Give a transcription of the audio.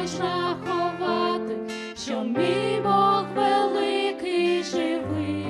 можна ховати, що мій Бог великий живий.